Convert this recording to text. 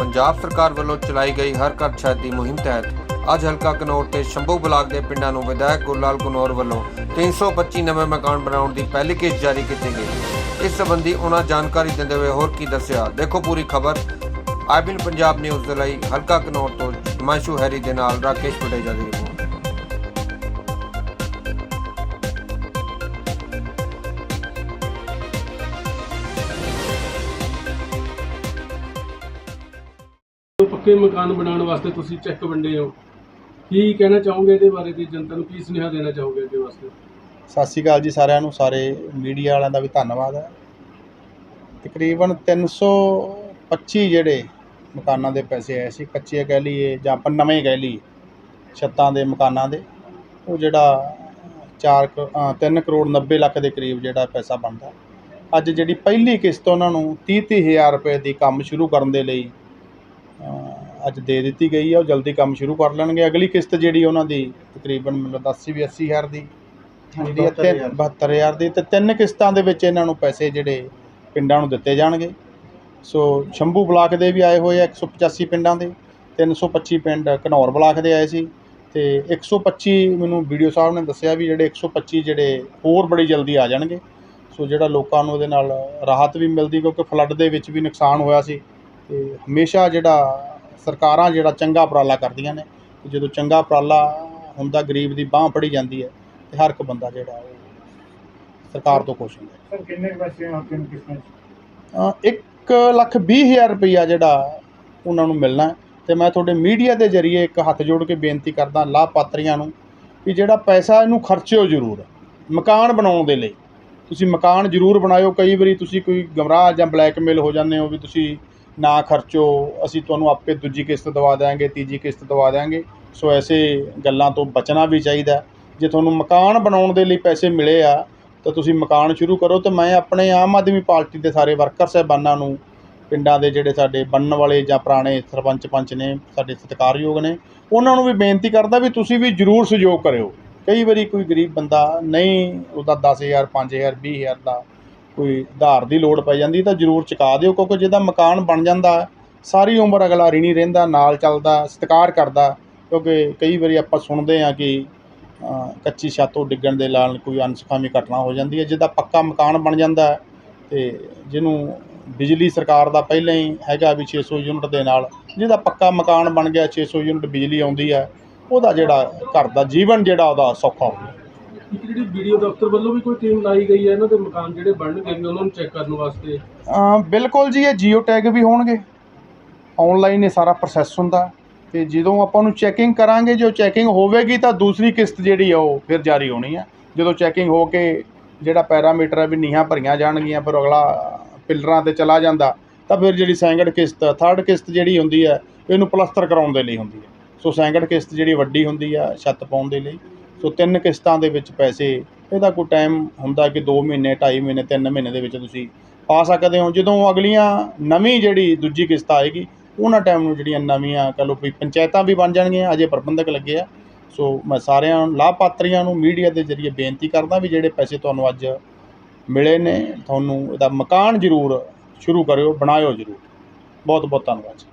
ਪੰਜਾਬ ਸਰਕਾਰ ਵੱਲੋਂ ਚਲਾਈ ਗਈ ਹਰ ਘਰ ਛੱਤ ਦੀ ਮੁਹਿੰਮ ਤਹਿਤ ਅੱਜ ਹਲਕਾ ਕਨੌਰ ਤੇ ਸ਼ੰਭੂ ਬਲਾਕ ਦੇ ਪਿੰਡਾਂ ਨੂੰ ਵਿਧਾਇਕ ਗੁਰਲਾਲ ਕਨੌਰ ਵੱਲੋਂ 325 ਨਵੇਂ ਮਕਾਨ ਬਣਾਉਣ ਦੀ ਪਹਿਲੀ ਕਿਸ਼ਤ ਜਾਰੀ ਕੀਤੀ ਗਈ। ਇਸ ਸੰਬੰਧੀ ਉਹਨਾਂ ਜਾਣਕਾਰੀ ਦਿੰਦੇ ਹੋਏ ਹੋਰ ਕੀ ਦੱਸਿਆ? ਦੇਖੋ ਪੂਰੀ ਖਬਰ। ਆਈਬਿਨ ਪੰਜਾਬ ਨਿਊਜ਼ ਦੇ ਲਈ ਹਲਕਾ ਕਨੌਰ ਤੋਂ ਹਿਮਾਂਸ਼ੂ ਹੈਰੀ ਦੇ ਨਾਲ ਰਾਕੇਸ਼ ਪਟੇਜਾ ਦੀ ਰਿਪੋਰਟ। ਪੱਕੇ ਮਕਾਨ ਬਣਾਉਣ ਵਾਸਤੇ ਤੁਸੀਂ ਚੈੱਕ ਵੰਡੇ ਹੋ। ਕੀ ਕਹਿਣਾ ਚਾਹੋਗੇ ਇਹਦੇ ਬਾਰੇ ਤੇ ਜਨਤਾ ਨੂੰ ਕੀ ਸੁਨੇਹਾ ਦੇਣਾ ਚਾਹੋਗੇ ਅੱਗੇ ਵਾਸਤੇ? ਸਤਿ ਸ਼੍ਰੀ ਅਕਾਲ ਜੀ ਸਾਰਿਆਂ ਨੂੰ, ਸਾਰੇ ਮੀਡੀਆ ਵਾਲਿਆਂ ਦਾ ਵੀ ਧੰਨਵਾਦ ਹੈ। ਤਕਰੀਬਨ 325 ਜਿਹੜੇ ਮਕਾਨਾਂ ਦੇ ਪੈਸੇ ਆਏ ਸੀ, ਕੱਚੇ ਕਹਿ ਲਈਏ ਜਾਂ ਆਪਾਂ ਨਵੇਂ ਕਹਿ ਲਈਏ, ਛੱਤਾਂ ਦੇ ਮਕਾਨਾਂ ਦੇ, ਉਹ ਜਿਹੜਾ 4 3 ਕਰੋੜ 90 ਲੱਖ ਦੇ ਕਰੀਬ ਜਿਹੜਾ ਪੈਸਾ ਬਣਦਾ। ਅੱਜ ਜਿਹੜੀ ਪਹਿਲੀ ਕਿਸ਼ਤ ਉਹਨਾਂ ਨੂੰ 30 ਤੀਹ ਹਜ਼ਾਰ ਰੁਪਏ ਦੀ ਕੰਮ ਸ਼ੁਰੂ ਕਰਨ ਦੇ ਲਈ ਅੱਜ ਦੇ ਦਿੱਤੀ ਗਈ ਹੈ ਉਹ ਜਲਦੀ ਕੰਮ ਸ਼ੁਰੂ ਕਰ ਲੈਣਗੇ। ਅਗਲੀ ਕਿਸ਼ਤ ਜਿਹੜੀ ਉਹਨਾਂ ਦੀ ਤਕਰੀਬਨ ਮੈਨੂੰ ਲੱਗਦਾ 80 ਵੀ 80 ਹਜ਼ਾਰ ਦੀ। ਜਿਹੜੀ ਹੈ ਤਿੰਨ- 72000 ਦੀ। ਤੇ ਤਿੰਨ ਕਿਸ਼ਤਾਂ ਦੇ ਵਿੱਚ ਇਹਨਾਂ ਨੂੰ ਪੈਸੇ ਜਿਹੜੇ ਪਿੰਡਾਂ ਨੂੰ ਦਿੱਤੇ ਜਾਣਗੇ। ਸੋ ਸ਼ੰਭੂ ਬਲਾਕ ਦੇ ਵੀ ਆਏ ਹੋਏ ਆ 185 ਪਿੰਡਾਂ ਦੇ 325 ਪਿੰਡ ਘਨੌਰ ਬਲਾਕ ਦੇ ਆਏ ਸੀ। ਤੇ 125 ਮੈਨੂੰ ਵੀਡੀਓ ਸਾਹਿਬ ਨੇ ਦੱਸਿਆ ਵੀ ਜਿਹੜੇ 125 ਜਿਹੜੇ ਹੋਰ ਬੜੀ ਜਲਦੀ ਆ ਜਾਣਗੇ। ਸੋ ਜਿਹੜਾ ਲੋਕਾਂ ਨੂੰ ਉਹਦੇ ਨਾਲ ਰਾਹਤ ਵੀ ਮਿਲਦੀ ਕਿਉਂਕਿ ਫਲੱਡ ਦੇ ਵਿੱਚ ਵੀ ਨੁਕਸਾਨ ਹੋਇਆ ਸੀ। ਤੇ ਹਮੇਸ਼ਾ ਜਿਹੜਾ ਸਰਕਾਰਾਂ ਜਿਹੜਾ ਚੰਗਾ ਉਪਰਾਲਾ ਕਰਦੀਆਂ ਨੇ ਜਦੋਂ ਚੰਗਾ ਉਪਰਾਲਾ ਹੁੰਦਾ ਗਰੀਬ ਦੀ ਬਾਹ ਫੜੀ ਜਾਂਦੀ ਹੈ ਤੇ ਹਰ ਇੱਕ ਬੰਦਾ ਜਿਹੜਾ ਉਹ ਸਰਕਾਰ ਤੋਂ ਖੁਸ਼ ਹੁੰਦਾ ਸਰ ਕਿੰਨੇ ਪੈਸੇ ਆ ਤਿੰਨ ਕਿਸ਼ਤਾਂ 'ਚ? ਅ, ਇੱਕ ਲੱਖ ਵੀਹ ਹਜ਼ਾਰ ਰੁਪਈਆ ਜਿਹੜਾ ਉਹਨਾਂ ਨੂੰ ਮਿਲਣਾ ਤੇ ਮੈਂ ਤੁਹਾਡੇ ਮੀਡੀਆ ਦੇ ਜ਼ਰੀਏ ਇੱਕ ਹੱਥ ਜੋੜ ਕੇ ਬੇਨਤੀ ਕਰਦਾ ਲਾਭਪਾਤਰੀਆਂ ਨੂੰ ਕਿ ਜਿਹੜਾ ਪੈਸਾ ਇਹਨੂੰ ਖਰਚਿਓ ਜ਼ਰੂਰ ਮਕਾਨ ਬਣਾਉਣ ਦੇ ਲਈ। ਤੁਸੀਂ ਮਕਾਨ ਜ਼ਰੂਰ ਬਣਾਇਓ ਕਈ ਵਾਰੀ ਤੁਸੀਂ ਕੋਈ ਗਮਰਾਹ ਜਾਂ ਬਲੈਕਮੇਲ ਹੋ ਜਾਂਦੇ ਹੋ ਵੀ ਤੁਸੀਂ ਨਾ ਖਰਚੋ, ਅਸੀਂ ਤੁਹਾਨੂੰ ਆਪੇ ਦੂਜੀ ਕਿਸ਼ਤ ਦਵਾ ਦਿਆਂਗੇ, ਤੀਜੀ ਕਿਸ਼ਤ ਦਵਾ ਦਿਆਂਗੇ। ਸੋ ਐਸੇ ਗੱਲਾਂ ਤੋਂ ਬਚਣਾ ਵੀ ਚਾਹੀਦਾ ਜੇ ਤੁਹਾਨੂੰ ਮਕਾਨ ਬਣਾਉਣ ਦੇ ਲਈ ਪੈਸੇ ਮਿਲੇ ਆ, ਤਾਂ ਤੁਸੀਂ ਮਕਾਨ ਸ਼ੁਰੂ ਕਰੋ ਤੇ ਮੈਂ ਆਪਣੇ ਆਮ ਆਦਮੀ ਪਾਰਟੀ ਦੇ ਸਾਰੇ ਵਰਕਰ ਸਾਹਿਬਾਨਾਂ ਨੂੰ, ਪਿੰਡਾਂ ਦੇ ਜਿਹੜੇ ਸਾਡੇ ਬਣਨ ਵਾਲੇ ਜਾਂ ਪੁਰਾਣੇ ਸਰਪੰਚ ਪੰਚ ਨੇ, ਸਾਡੇ ਸਤਿਕਾਰਯੋਗ ਨੇ, ਉਹਨਾਂ ਨੂੰ ਵੀ ਬੇਨਤੀ ਕਰਦਾ ਵੀ ਤੁਸੀਂ ਵੀ ਜ਼ਰੂਰ ਸਹਿਯੋਗ ਕਰਿਓ। ਕਈ ਵਾਰੀ ਕੋਈ ਗਰੀਬ ਬੰਦਾ ਨਹੀਂ, ਉਹਦਾ 10000 5000 20000 ਦਾ ਕੋਈ ਉਧਾਰ ਦੀ ਲੋੜ ਪੈ ਜਾਂਦੀ ਤਾਂ ਜ਼ਰੂਰ ਚੁਕਾ ਦਿਓ, ਕਿਉਂਕਿ ਜਿਹਦਾ ਮਕਾਨ ਬਣ ਜਾਂਦਾ, ਸਾਰੀ ਉਮਰ ਅਗਲਾ ਰਿਣੀ ਰਹਿੰਦਾ, ਨਾਲ ਚੱਲਦਾ, ਸਤਿਕਾਰ ਕਰਦਾ, ਕਿਉਂਕਿ ਕਈ ਵਾਰੀ ਆਪਾਂ ਸੁਣਦੇ ਹਾਂ ਕਿ ਕੱਚੀ ਛੱਤ ਤੋਂ ਡਿੱਗਣ ਦੇ ਨਾਲ ਕੋਈ ਅਨਸੁਖਾਵੀ ਘਟਨਾ ਹੋ ਜਾਂਦੀ ਹੈ, ਜਿਹਦਾ ਪੱਕਾ ਮਕਾਨ ਬਣ ਜਾਂਦਾ ਹੈ ਤੇ ਜਿਹਨੂੰ ਬਿਜਲੀ ਸਰਕਾਰ ਦਾ ਪਹਿਲਾਂ ਹੀ ਹੈਗਾ ਵੀ 600 ਯੂਨਿਟ ਦੇ ਨਾਲ, ਜਿਹਦਾ ਪੱਕਾ ਮਕਾਨ ਬਣ ਗਿਆ 600 ਯੂਨਿਟ ਬਿਜਲੀ ਆਉਂਦੀ ਹੈ, ਉਹਦਾ ਜਿਹੜਾ ਘਰ ਦਾ ਜੀਵਨ ਜਿਹੜਾ, ਉਹਦਾ ਸੌਖਾ ਹੋ ਗਿਆ। ਇੱਕ ਜਿਹੜੀ ਵੀਡੀਓ ਦਫ਼ਤਰ ਵੱਲੋਂ ਵੀ ਕੋਈ ਟੀਮ ਲਾਈ ਗਈ ਹੈ ਇਹਨਾਂ ਦੇ ਮਕਾਨ ਜਿਹੜੇ ਬਣਨਗੇ ਵੀ ਉਹਨਾਂ ਨੂੰ ਚੈੱਕ ਕਰਨ ਵਾਸਤੇ? ਅ, ਬਿਲਕੁਲ ਜੀ ਇਹ ਜੀਓ ਟੈਗ ਵੀ ਹੋਣਗੇ। ਆਨਲਾਈਨ ਇਹ ਸਾਰਾ ਪ੍ਰੋਸੈਸ ਹੁੰਦਾ। ਤੇ ਜਦੋਂ ਆਪਾਂ ਨੂੰ ਚੈਕਿੰਗ ਕਰਾਂਗੇ ਜੋ ਚੈਕਿੰਗ ਹੋਵੇਗੀ ਤਾਂ ਦੂਸਰੀ ਕਿਸ਼ਤ ਜਿਹੜੀ ਆ ਉਹ ਫਿਰ ਜਾਰੀ ਹੋਣੀ ਆ। ਜਦੋਂ ਚੈਕਿੰਗ ਹੋ ਕੇ ਜਿਹੜਾ ਪੈਰਾਮੀਟਰ ਹੈ ਵੀ ਨੀਹਾਂ ਭਰੀਆਂ ਜਾਣਗੀਆਂ ਫਿਰ ਅਗਲਾ ਪਿਲਰਾਂ ਤੇ ਚਲਾ ਜਾਂਦਾ ਤਾਂ ਫਿਰ ਜਿਹੜੀ ਸੈਂਕੜ ਕਿਸ਼ਤ ਥਰਡ ਕਿਸ਼ਤ ਜਿਹੜੀ ਹੁੰਦੀ ਹੈ ਇਹਨੂੰ ਪਲਸਤਰ ਕਰਾਉਣ ਦੇ ਲਈ ਹੁੰਦੀ ਹੈ ਸੋ ਸੈਂਕੜ ਕਿਸ਼ਤ ਜਿਹੜੀ ਵੱਡੀ ਹੁੰਦੀ ਆ ਛੱਤ ਪਾਉਣ ਦੇ ਲਈ। ਸੋ ਤਿੰਨ ਕਿਸ਼ਤਾਂ ਦੇ ਵਿੱਚ ਪੈਸੇ, ਇਹਦਾ ਕੋਈ ਟਾਈਮ ਹੁੰਦਾ ਕਿ 2 ਮਹੀਨੇ 2.5 ਮਹੀਨੇ 3 ਮਹੀਨੇ ਦੇ ਵਿੱਚ ਤੁਸੀਂ ਪਾ ਸਕਦੇ ਹੋ। ਜਦੋਂ ਅਗਲੀਆਂ ਨਵੀਂ ਜਿਹੜੀ ਦੂਜੀ ਕਿਸ਼ਤ ਆਏਗੀ, ਉਹਨਾਂ ਟਾਈਮ ਨੂੰ ਜਿਹੜੀਆਂ ਨਵੀਆਂ ਕਹ ਲਓ ਵੀ ਪੰਚਾਇਤਾਂ ਵੀ ਬਣ ਜਾਣਗੀਆਂ, ਅਜੇ ਪ੍ਰਬੰਧਕ ਲੱਗੇ ਆ। ਸੋ ਮੈਂ ਸਾਰਿਆਂ, ਲਾਭਪਾਤਰੀਆਂ ਨੂੰ ਮੀਡੀਆ ਦੇ ਜ਼ਰੀਏ ਬੇਨਤੀ ਕਰਦਾ ਵੀ ਜਿਹੜੇ ਪੈਸੇ ਤੁਹਾਨੂੰ ਅੱਜ ਮਿਲੇ ਨੇ, ਤੁਹਾਨੂੰ ਇਹਦਾ ਮਕਾਨ ਜ਼ਰੂਰ ਸ਼ੁਰੂ ਕਰਿਓ, ਬਣਾਇਓ ਜ਼ਰੂਰ। ਬਹੁਤ ਬਹੁਤ ਧੰਨਵਾਦ ਜੀ।